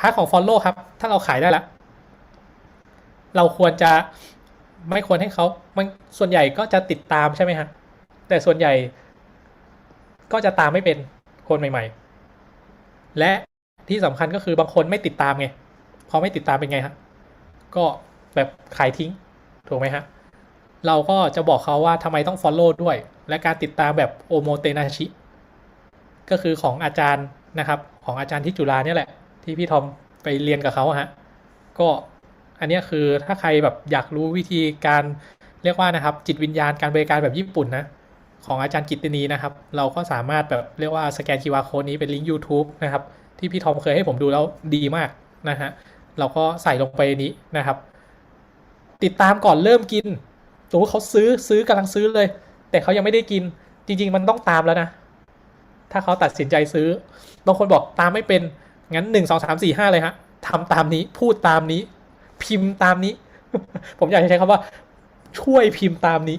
พาร์ทของ follow ครับ ถ้าเราขายได้ละเราควรจะไม่ควรให้เขามันส่วนใหญ่ก็จะติดตามใช่ไหมฮะ แต่ส่วนใหญ่ก็จะตามไม่เป็นคนใหม่ ๆ และที่สำคัญก็คือบางคนไม่ติดตามไง พอไม่ติดตามเป็นไงฮะ ก็แบบขายทิ้ง ถูกไหมฮะ เราก็จะบอกเขาว่าทำไมต้อง follow ด้วย และการติดตามแบบโอโมเตนาชิ ก็คือของอาจารย์นะครับ ของอาจารย์ที่จุฬาเนี่ยแหละ ที่พี่ทอมไปเรียนกับเขาอะฮะ ก็อันนี้คือถ้าใครแบบอยากรู้วิธีการเรียกว่านะครับ จิตวิญญาณการบริการแบบญี่ปุ่นนะของอาจารย์กิตตินีนะครับ เราก็สามารถแบบเรียกว่าสแกน QR code นี้เป็นลิงก์ YouTube นะครับ ที่พี่ทอมเคยให้ผมดูแล้วดีมากนะฮะเราก็ใส่ลงไปนนี้นะครับ ติดตามก่อนเริ่มกินสมมติเขาซื้อซื้อกำลังซื้อเลย แต่เขายังไม่ได้กิน จริง ๆ มันต้องตามแล้วนะ ถ้าเขาตัดสินใจซื้อบางคนบอกตามไม่เป็น งั้นหนึ่งสองสามสี่ห้าเลยฮะทำตามนี้พูดตามนี้ พิมพ์ตามนี้ ผมอยากใช้คำว่า ช่วยพิมพ์ตามนี้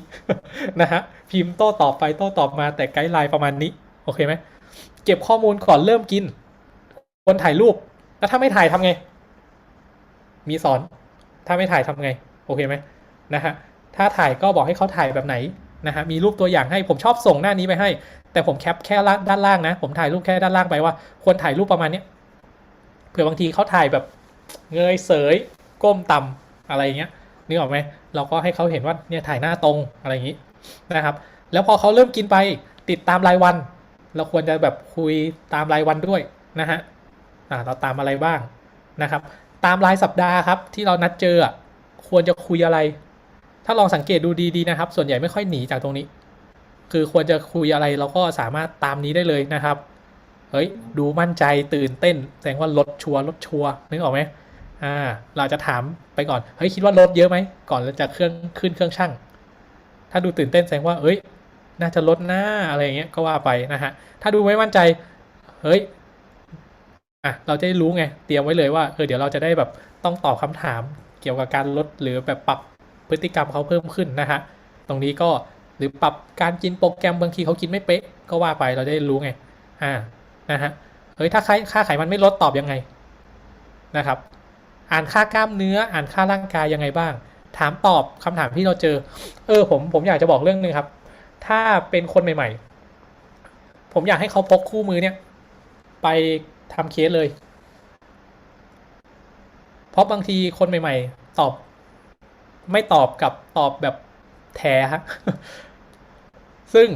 นะฮะพิมพ์โต้ตอบไปโต้ตอบมาแต่ไกด์ไลน์ประมาณนี้ โอเคไหมเก็บข้อมูลก่อนเริ่มกิน คนถ่ายรูป แล้วถ้าไม่ถ่ายทำไง มีสอน ถ้าไม่ถ่ายทำไง โอเคไหมนะฮะถ้าถ่ายก็บอกให้เขาถ่ายแบบไหนนะฮะมีรูปตัวอย่างให้ผมชอบส่งหน้านี้ไปให้ แต่ผมแคปแค่ด้านล่างนะ ผมถ่ายรูปแค่ด้านล่างไปว่าควรถ่ายรูปประมาณนี้ เผื่อบางทีเขาถ่ายแบบเงยเสยก้มต่ำอะไรอย่างเงี้ยนึกออกไหมเราก็ให้เขาเห็นว่าเนี่ยถ่ายหน้าตรงอะไรอย่างงี้นะครับ แล้วพอเขาเริ่มกินไปติดตามรายวัน เราควรจะแบบคุยตามรายวันด้วยนะฮะอ่าเราตามอะไรบ้างนะครับ ตามรายสัปดาห์ครับที่เรานัดเจอควรจะคุยอะไร ถ้าลองสังเกตดูดีๆนะครับ ส่วนใหญ่ไม่ค่อยหนีจากตรงนี้ คือควรจะคุยอะไรเราก็สามารถตามนี้ได้เลยนะครับ เฮ้ย ดูมั่นใจตื่นเต้น แสดงว่าลดชัวร์ลดชัวร์นึกออกไหมอ่า เราจะถามไปก่อน เฮ้ย คิดว่าลดเยอะไหม ก่อนเราจะเครื่องขึ้นเครื่องช่างถ้าดูตื่นเต้นแสดงว่า เอ้ย น่าจะลดหน้าอะไรเงี้ยก็ว่าไปนะฮะ ถ้าดูไม่มั่นใจ เฮ้ย อะ เราจะได้รู้ไง เตรียมไว้เลยว่า เออ เดี๋ยวเราจะได้แบบต้องตอบคำถามเกี่ยวกับการลดหรือแบบปรับพฤติกรรมเขาเพิ่มขึ้นนะฮะ ตรงนี้ก็หรือปรับการกินโปรแกรมบางทีเขากินไม่เป๊ะ ก็ว่าไปเราได้รู้ไง อ่า นะฮะเฮ้ยถ้าค่าค่าไขมันไม่ลดตอบยังไงนะครับ อ่านค่ากล้ามเนื้ออ่านค่าร่างกายยังไงบ้าง ถามตอบคำถามที่เราเจอ เออผมผมอยากจะบอกเรื่องหนึงครับ ถ้าเป็นคนใหม่ ๆ ผมอยากให้เขาพกคู่มือเนี่ย ไปทำเคสเลย เพราะบางทีคนใหม่ ๆ ตอบ ไม่ตอบกับตอบแบบแท้ฮะซึ่ง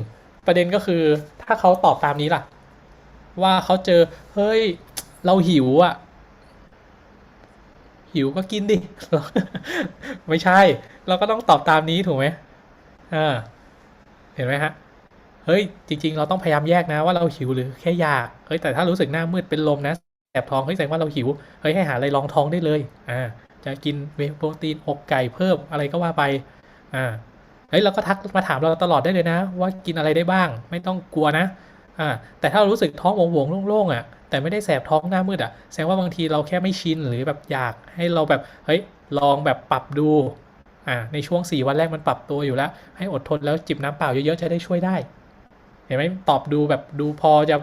ประเด็นก็คือถ้าเขาตอบตามนี้ล่ะ ว่าเขาเจอ เฮ้ย เราหิวอะ่ะ หิวก็กินดิ ไม่ใช่ เราก็ต้องตอบตามนี้ถูกไหมอ่าเห็นไหมฮะ เฮ้ย จริง ๆ เราต้องพยายามแยกนะ ว่าเราหิวหรือแค่อยาก เฮ้ย แต่ถ้ารู้สึกหน้ามืดเป็นลมนะแสบท้อง เฮ้ย แสดงว่าเราหิว เฮ้ย ให้หาอะไรรองท้องได้เลย อ่า จะกินเวโปรตีนอกไก่เพิ่มอะไรก็ว่าไป อ่า เฮ้ย เราก็ทักมาถามเราตลอดได้เลยนะ ว่ากินอะไรได้บ้าง ไม่ต้องกลัวนะ อ่าแต่ถ้าเรารู้สึกท้องโหวงๆโล่งๆอะแต่ไม่ได้แสบท้องหน้ามืดอะแสดงว่าบางทีเราแค่ไม่ชินหรือแบบอยากให้เราแบบเฮ้ยลองแบบปรับดูอ่าในช่วงสี่วันแรกมันปรับตัวอยู่แล้ว ให้อดทนแล้วจิบน้ำเปล่าเยอะๆจะได้ช่วยได้ เห็นไหมตอบดูแบบดูพอจะ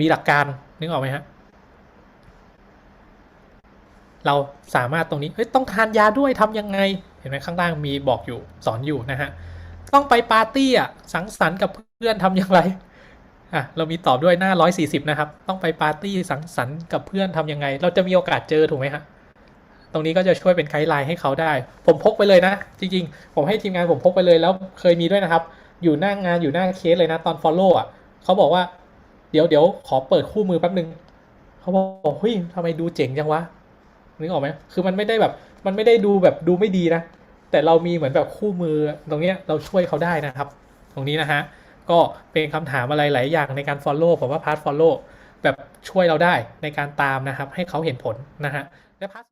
มีหลักการนึกออกไหมฮะเราสามารถตรงนี้เฮ้ยต้องทานยาด้วยทำยังไง เห็นไหมข้างล่างมีบอกอยู่สอนอยู่นะฮะต้องไปปาร์ตี้อะสังสรรค์กับเพื่อนทำอย่างไร อะเรามีตอบด้วยหน้า 140 นะครับ ต้องไปปาร์ตี้สังสรรค์กับเพื่อนทำยังไง เราจะมีโอกาสเจอถูกไหมฮะตรงนี้ก็จะช่วยเป็นไกด์ไลน์ให้เขาได้ ผมพกไปเลยนะ จริงๆ ผมให้ทีมงานผมพกไปเลยแล้วเคยมีด้วยนะครับ อยู่หน้างานอยู่หน้าเคสเลยนะตอน follow อะเขาบอกว่าเดี๋ยวเดี๋ยวขอเปิดคู่มือแป๊บนึงเขาบอกเฮ้ยทำไมดูเจ๋งจังวะนึกออกไหมคือมันไม่ได้แบบมันไม่ได้ดูแบบดูไม่ดีนะ แต่เรามีเหมือนแบบคู่มือตรงเนี้ยเราช่วยเขาได้นะครับ ตรงนี้นะฮะ ก็เป็นคำถามอะไรหลายอย่างในการ follow ผมว่าพาร์ท follow แบบช่วยเราได้ในการตามนะครับ ให้เขาเห็นผลนะฮะและพาร์ท